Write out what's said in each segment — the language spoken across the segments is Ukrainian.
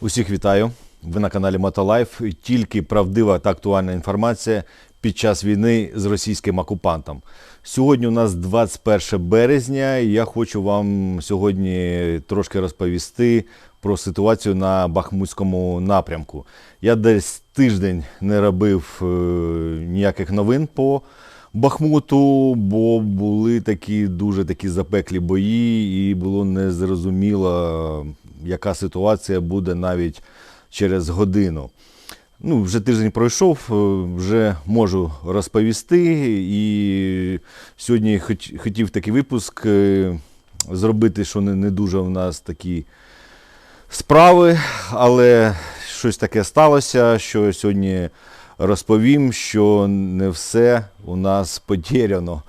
Усіх вітаю. Ви на каналі Мотолайф. Тільки правдива та актуальна інформація під час війни з російським окупантом. Сьогодні у нас 21 березня. і Я хочу вам сьогодні трошки розповісти про ситуацію на Бахмутському напрямку. Я десь тиждень не робив е, ніяких новин по Бахмуту, бо були такі дуже такі запеклі бої, і було незрозуміло, яка ситуація буде навіть через годину. Ну, вже тиждень пройшов, е, вже можу розповісти. І сьогодні хот- хотів такий випуск е, зробити, що не, дуже в нас такі справи, але щось таке сталося, що сьогодні розповім, що не все у нас потеряно.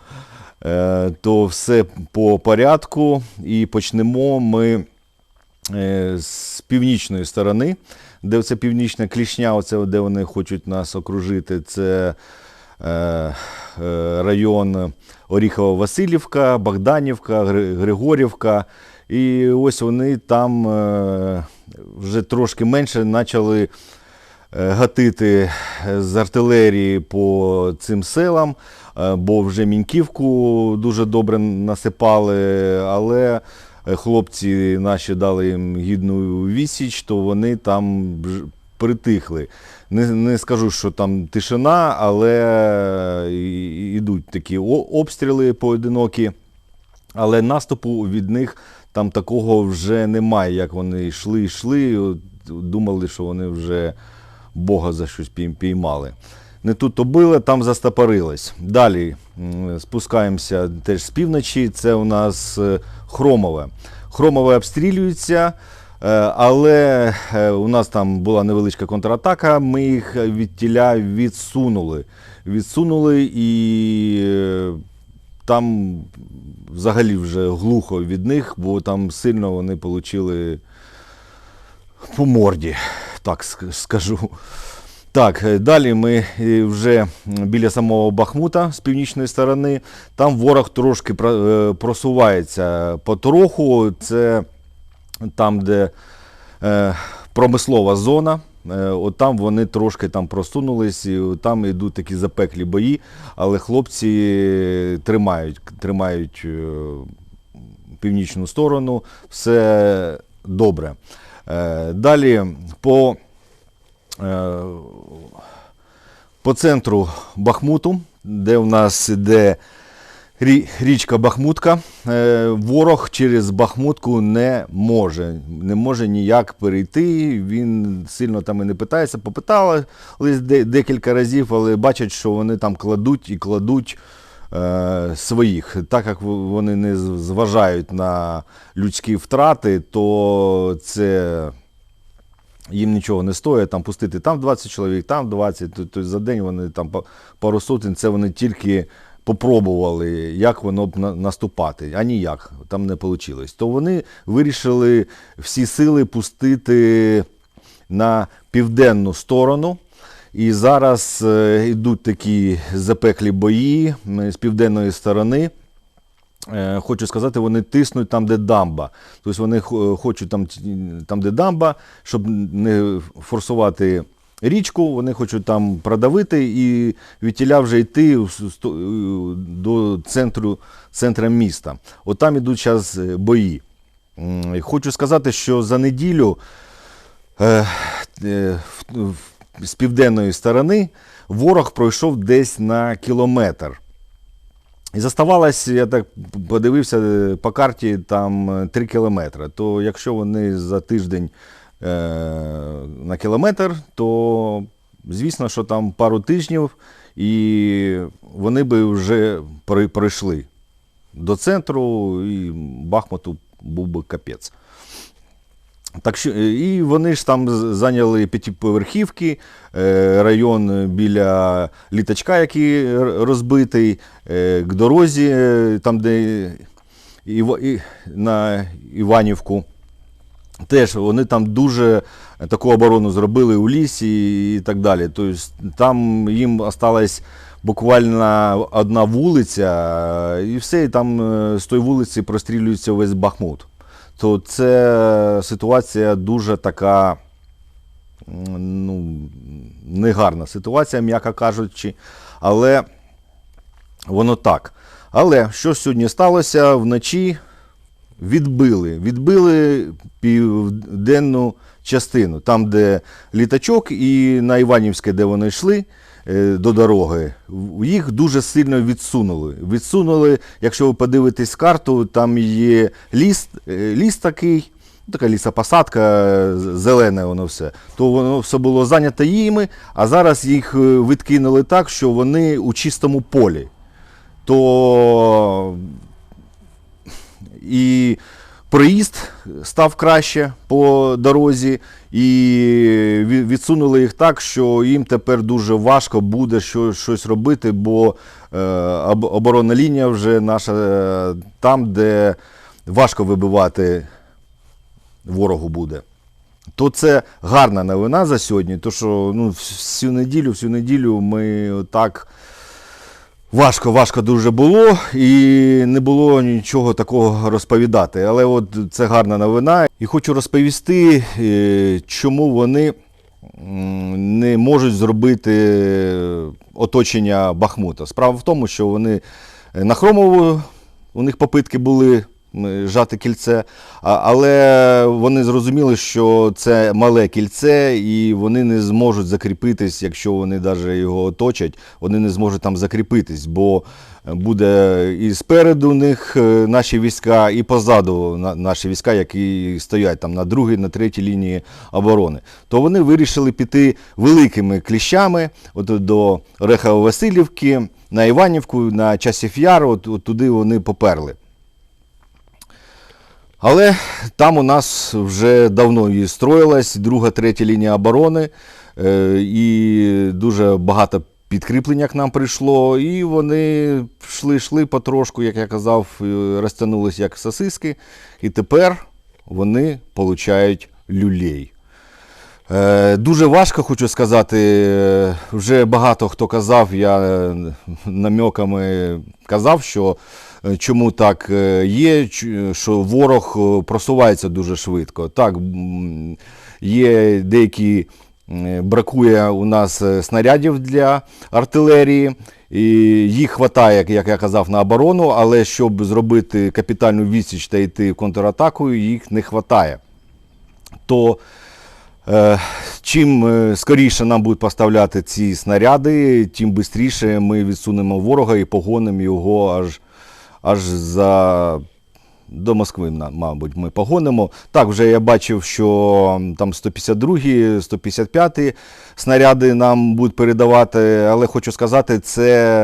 Е, То все по порядку і почнемо ми з північної сторони, де це північна клішня, оце де вони хочуть нас окружити. Це е, е, район Оріхово-Василівка, Богданівка, Григорівка. І ось вони там е, вже трошки менше почали е, гатити з артилерії по цим селам, е, бо вже Міньківку дуже добре насипали, але е, хлопці наші дали їм гідну відсіч, то вони там притихли. Не, не скажу, що там тишина, але йдуть такі обстріли поодинокі. Але наступу від них там такого вже немає, як вони йшли, йшли, думали, що вони вже Бога за щось піймали. Не тут то там застопорились. Далі спускаємося теж з півночі. Це у нас е, Хромове. Хромове обстрілюється, е, але е, у нас там була невеличка контратака. Ми їх від тіля відсунули. Відсунули і там взагалі вже глухо від них, бо там сильно вони отримали по морді, так скажу. Так, е, далі ми е, вже біля самого Бахмута з північної сторони. Там ворог трошки е, просувається потроху. Це там, де промислова зона. От там вони трошки там просунулись, і там йдуть такі запеклі бої, але хлопці тримають, тримають північну сторону, все добре. Далі по, по центру Бахмуту, де у нас іде річка Бахмутка, е, ворог через Бахмутку не може, не може ніяк перейти. Він сильно там і не питається. Попитали декілька разів, але бачать, що вони там кладуть і кладуть е, своїх. Так як вони не зважають на людські втрати, то це їм нічого не стоїть там пустити там 20 чоловік, там 20, то, то за день вони там пару сотень, це вони тільки попробували, як воно б на- наступати, а ніяк, там не вийшло. То вони вирішили всі сили пустити на південну сторону. І зараз е, йдуть такі запеклі бої з південної сторони. Е, Хочу сказати, вони тиснуть там, де дамба. Тобто вони хочуть там, там, де дамба, щоб не форсувати річку, вони хочуть там продавити і відтіля вже йти е, до центру, центра міста. От там ідуть зараз бої. Хочу сказати, що за неділю е, е, з південної сторони ворог пройшов десь на кілометр. І заставалось, я так подивився е, по карті, там 3 кілометри. То якщо вони за тиждень е, на кілометр, то звісно, що там пару тижнів, і вони би вже пройшли до центру, і Бахмуту був би капець. Так що, е, і вони ж там зайняли п'ятиповерхівки, е, район біля літачка, який розбитий, е, к дорозі, там, де на Іванівку. Теж вони там дуже таку оборону зробили у лісі і так далі. Тобто там їм осталась буквально одна вулиця, і все, і там з тої вулиці прострілюється весь Бахмут. То це ситуація дуже така ну, негарна ситуація, м'яко кажучи. Але воно так. Але що сьогодні сталося вночі? Відбили. Відбили південну частину, там, де літачок, і на Іванівське, де вони йшли до дороги, їх дуже сильно відсунули. Відсунули, якщо ви подивитесь карту, там є ліс, е, ліс такий, така лісопосадка, е, зелене воно все. То воно все було зайнято їми, а зараз їх е, відкинули так, що вони у чистому полі. То і проїзд став краще по дорозі, і відсунули їх так, що їм тепер дуже важко буде щось робити, бо е, оборонна лінія вже наша е, там, де важко вибивати ворогу буде. То це гарна новина за сьогодні, то що ну, всю неділю, всю неділю ми так важко, важко дуже було, і не було нічого такого розповідати. Але от це гарна новина. І хочу розповісти, е, чому вони не можуть зробити оточення Бахмута. Справа в тому, що вони е, на Хромову, у них попитки були жати кільце, але вони зрозуміли, що це мале кільце, і вони не зможуть закріпитись, якщо вони навіть його оточать, вони не зможуть там закріпитись, бо буде і спереду них е, наші війська, і позаду на- наші війська, які стоять там на другій, на третій лінії оборони. То вони вирішили піти великими кліщами от до Орехово-Василівки, на Іванівку, на Часів Яр, от, от туди вони поперли. Але там у нас вже давно і строїлась друга, третя лінія оборони, е, і дуже багато підкріплення к нам прийшло, і вони йшли, йшли потрошку, як я казав, е, розтягнулись як сосиски, і тепер вони получають люлей. Е, Дуже важко, хочу сказати. Вже багато хто казав, я намеками казав, що чому так е, є, що ворог е, просувається дуже швидко. Так, є деякі е, бракує у нас е, снарядів для артилерії. І їх вистачає, як, я казав, на оборону, але щоб зробити капітальну відсіч та йти в контратаку, їх не вистачає. То Е, Чим е, скоріше нам будуть поставляти ці снаряди, тим швидше ми відсунемо ворога і погонимо його аж, аж за до Москви, мабуть, ми погонимо. Так, вже я бачив, що там 152, 155 снаряди нам будуть передавати, але хочу сказати, це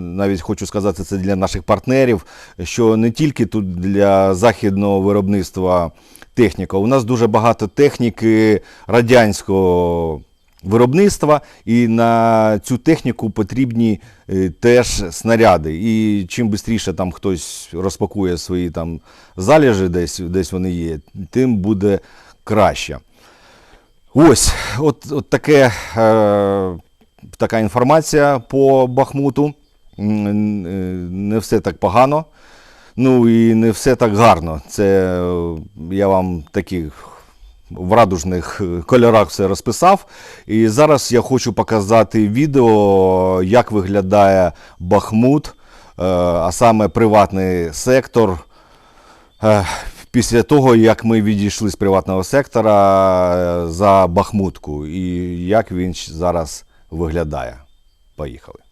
навіть хочу сказати, це для наших партнерів, що не тільки тут для західного виробництва техніка. У нас дуже багато техніки радянського виробництва, і на цю техніку потрібні е, теж снаряди. І чим швидше там хтось розпакує свої там залежі, десь, десь вони є, тим буде краще. Ось, от, от таке, е, така інформація по Бахмуту. Е, Не все так погано. Ну і не все так гарно. Це е, я вам такі в радужних е, кольорах все розписав. І зараз я хочу показати відео, як виглядає Бахмут, е, а саме приватний сектор. Е, Після того, як ми відійшли з приватного сектора за Бахмутку, і як він зараз виглядає. Поїхали.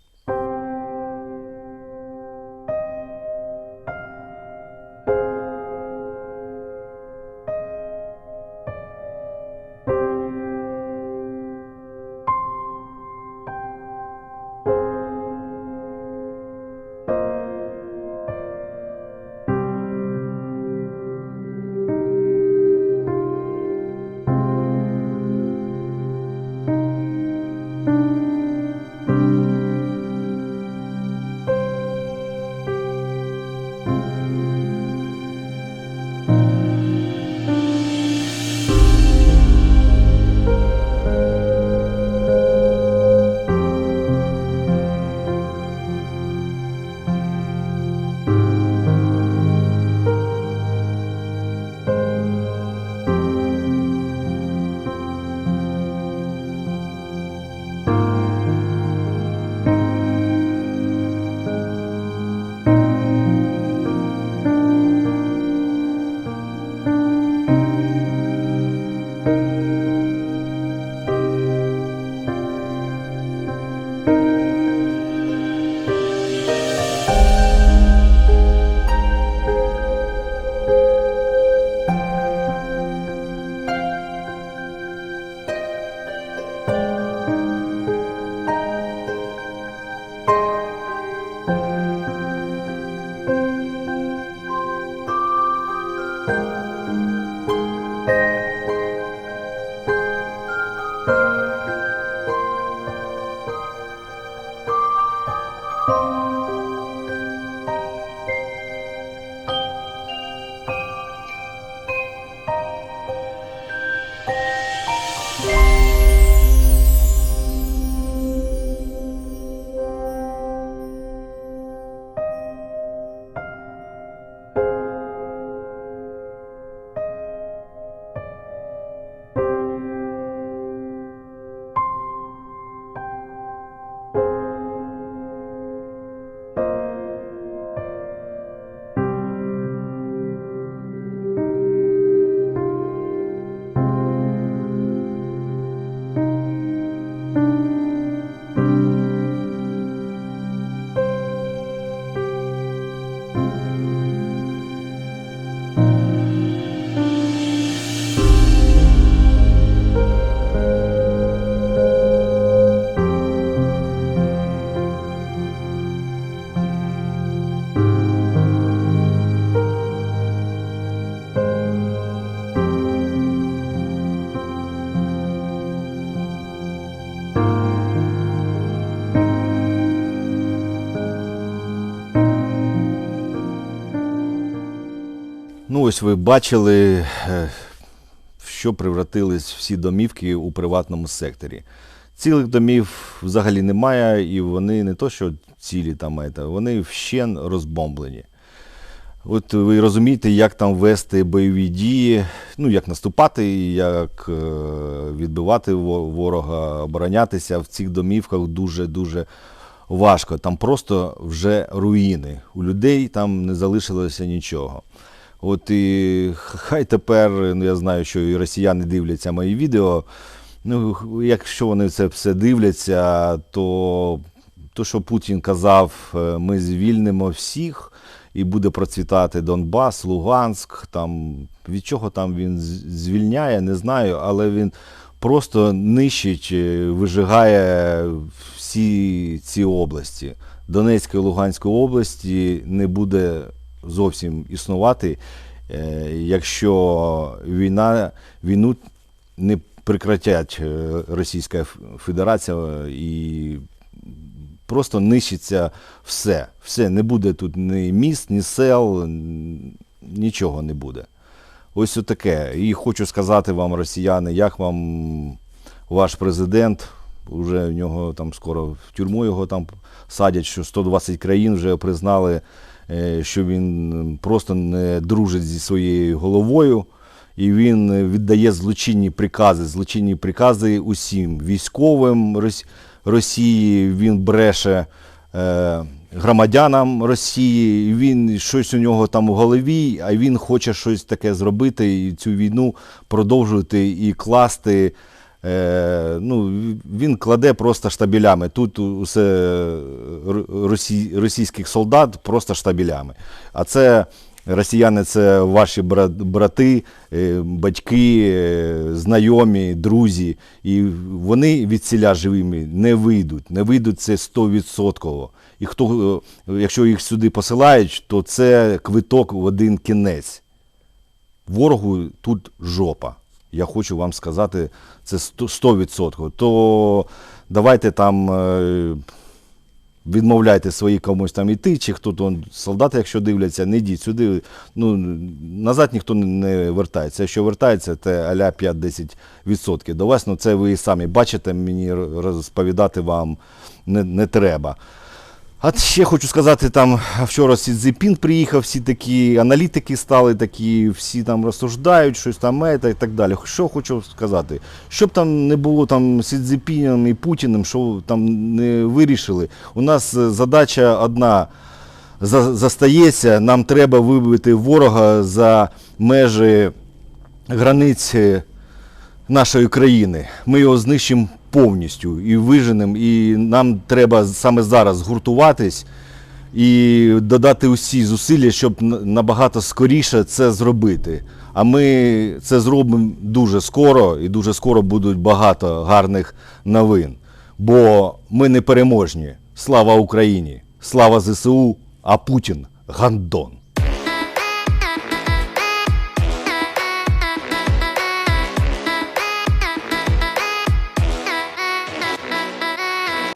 Ось ви бачили, е, в що превратились всі домівки у приватному секторі. Цілих домів взагалі немає, і вони не то, що цілі там, вони вщен розбомблені. От ви розумієте, як там вести бойові дії, ну як наступати, як е, відбивати ворога, оборонятися в цих домівках дуже-дуже важко. Там просто вже руїни. У людей там не залишилося нічого. От і хай тепер, ну я знаю, що і росіяни дивляться мої відео. Ну, якщо вони це все дивляться, то то, що Путін казав, е, ми звільнимо всіх і буде процвітати Донбас, Луганськ. Там, від чого там він звільняє, не знаю, але він просто нищить, е, вижигає всі ці області. Донецької Луганської області не буде зовсім існувати, е, якщо війна, війну не прекратять е, Російська Федерація і просто нищиться все. Все, не буде тут ні міст, ні сел, нічого не буде. Ось таке. І хочу сказати вам, росіяни, як вам ваш президент, уже в нього там скоро в тюрму його там садять, що 120 країн вже признали, що він просто не дружить зі своєю головою. І він віддає злочинні прикази, злочинні прикази усім військовим Росії. Він бреше е, громадянам Росії. Він щось у нього там в голові, а він хоче щось таке зробити і цю війну продовжувати і класти. Е, ну, він кладе просто штабелями. Тут усе росі, російських солдат просто штабелями. А це росіяни це ваші бра- брати, е, батьки, е, знайомі, друзі. І вони від ціля живими не вийдуть. Не вийдуть це 100%. І хто, е, якщо їх сюди посилають, то це квиток в один кінець. Ворогу тут жопа. Я хочу вам сказати, це 100%. 100%. То давайте там е, відмовляйте свої комусь там іти, чи хто то солдати, якщо дивляться, не йдіть сюди. Ну, назад ніхто не вертається. Якщо вертається, це аля 5-10%. До вас, ну це ви і самі бачите, мені розповідати вам не, не треба. А ще хочу сказати, там вчора Сі Цзіпін приїхав, всі такі аналітики стали такі, всі там розсуждають, щось там ета і так далі. Що хочу сказати? Щоб там не було там Сі Цзіпіном і Путіним, що там не вирішили. У нас е, задача одна за- застається, нам треба вибити ворога за межі границь е, нашої країни. Ми його знищимо повністю і виженемо. І нам треба саме зараз згуртуватись і додати усі зусилля, щоб набагато скоріше це зробити. А ми це зробимо дуже скоро, і дуже скоро будуть багато гарних новин. Бо ми не переможні. Слава Україні! Слава ЗСУ, а Путін гандон.